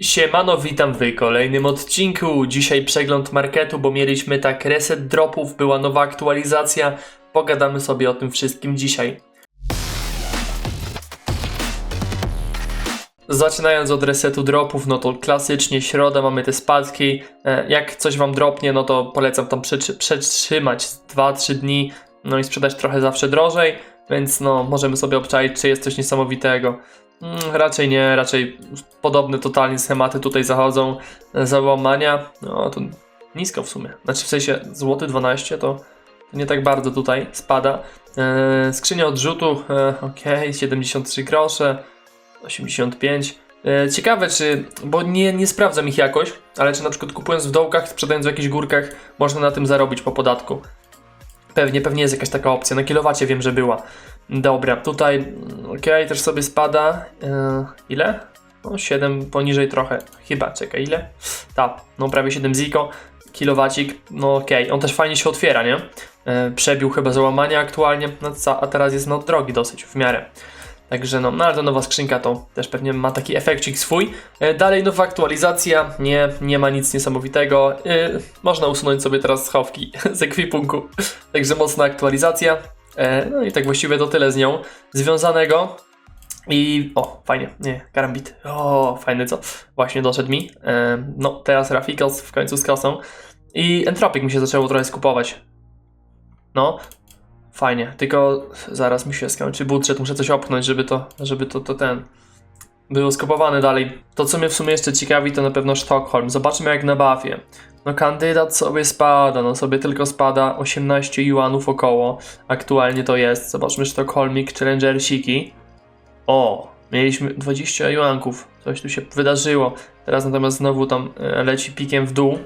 Siemano, witam w kolejnym odcinku. Dzisiaj przegląd marketu, bo mieliśmy tak reset dropów, była nowa aktualizacja. Pogadamy sobie o tym wszystkim dzisiaj. Zaczynając od resetu dropów, no to klasycznie środa mamy te spadki. E, Jak coś wam dropnie, no to polecam tam przetrzy- przetrzymać 2-3 dni, no i sprzedać trochę zawsze drożej, więc no możemy sobie obczaić, czy jest coś niesamowitego. Mm, raczej nie, raczej podobne totalnie schematy tutaj zachodzą. E, Załamania, no to nisko w sumie. Znaczy w sensie złoty 12 to, nie tak bardzo tutaj spada. E, skrzynia odrzutu, e, ok, 73 grosze, 85. E, ciekawe czy, bo nie, nie sprawdzam ich jakoś, ale czy na przykład kupując w dołkach, sprzedając w jakichś górkach, można na tym zarobić po podatku. Pewnie, pewnie jest jakaś taka opcja. Na kilowacie wiem, że była. Dobra, tutaj mm, ok, też sobie spada. Ile? No 7 poniżej trochę. Chyba, czekaj, ile? Tak, no prawie 7 ziko. Kilowacik, no okej, on też fajnie się otwiera, nie? E, przebił chyba załamania aktualnie, no, a teraz jest no drogi dosyć, w miarę. Także no, no ale ta nowa skrzynka to też pewnie ma taki efekcik swój. E, dalej nowa aktualizacja, nie, nie ma nic niesamowitego. E, można usunąć sobie teraz schowki z ekwipunku. Także mocna aktualizacja. E, no i tak właściwie to tyle z nią związanego. I o, fajnie, nie, karambit. O, fajny co? Właśnie doszedł mi. No, teraz Rafikos w końcu z kasą. I Entropic mi się zaczęło trochę skupować. No, fajnie. Tylko zaraz mi się skończy budżet, muszę coś opchnąć, żeby to, żeby to, to ten było skupowane dalej. To, co mnie w sumie jeszcze ciekawi, to na pewno Sztokholm. Zobaczmy jak na Buffie. No kandydat sobie spada, no sobie tylko spada 18 juanów około. Aktualnie to jest. Zobaczmy Sztokholmik Challengersiki. O, mieliśmy 20 juanków. Coś tu się wydarzyło. Teraz natomiast znowu tam e, leci pikiem w dół.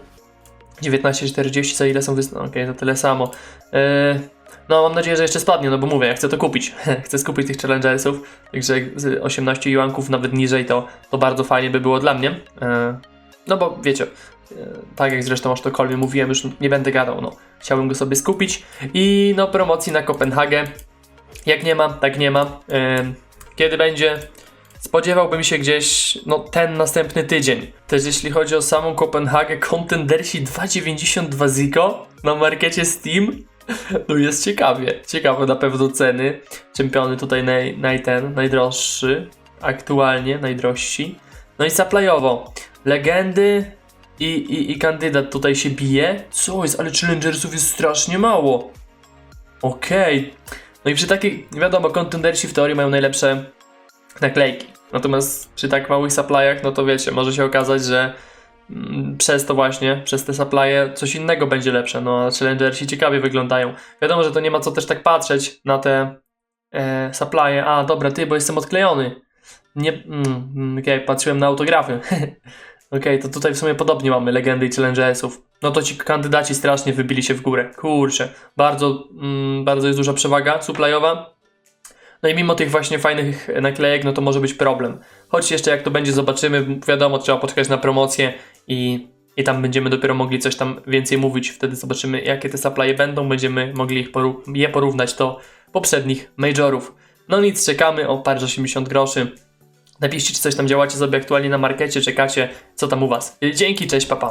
19,40 za ile są wys... no, Okej, to tyle samo. E, no, mam nadzieję, że jeszcze spadnie, no bo mówię, ja chcę to kupić. chcę skupić tych Challengersów. Także z 18 juanków nawet niżej to, to bardzo fajnie by było dla mnie. E, no bo wiecie, tak jak zresztą o Sztokholmie mówiłem, już nie będę gadał, no. Chciałbym go sobie skupić. I no, promocji na Kopenhagę. Jak nie ma, tak nie ma. E, kiedy będzie? Spodziewałbym się gdzieś, no ten następny tydzień. Też jeśli chodzi o samą Kopenhagę, Contendersi 2,92 Ziko na markecie Steam. No jest ciekawie, ciekawe na pewno ceny. Czempiony tutaj naj, naj ten, najdroższy, aktualnie najdrożsi. No i supplyowo, legendy i, i, i kandydat tutaj się bije. Co jest, ale challengersów jest strasznie mało. Okej. No i przy takich, wiadomo, kontendersi w teorii mają najlepsze naklejki. Natomiast przy tak małych supplyach, no to wiecie, może się okazać, że mm, przez to właśnie, przez te supply'e coś innego będzie lepsze, no a challengersi ciekawie wyglądają. Wiadomo, że to nie ma co też tak patrzeć na te e, supply'e. A, dobra, ty, bo jestem odklejony. Nie, mm, mm, okej, patrzyłem na autografy. Okej, to tutaj w sumie podobnie mamy legendy i challengersów. No to ci kandydaci strasznie wybili się w górę. Kurczę, bardzo, mm, bardzo jest duża przewaga supply'owa. No i mimo tych właśnie fajnych naklejek, no to może być problem. Choć jeszcze jak to będzie, zobaczymy. Wiadomo, trzeba poczekać na promocję i, i tam będziemy dopiero mogli coś tam więcej mówić. Wtedy zobaczymy, jakie te supply'e będą. Będziemy mogli ich poró- je porównać do poprzednich majorów. No nic, czekamy o parę 80 groszy. Napiszcie, czy coś tam działacie sobie aktualnie na markecie, czekacie, co tam u was. Dzięki, cześć, papa.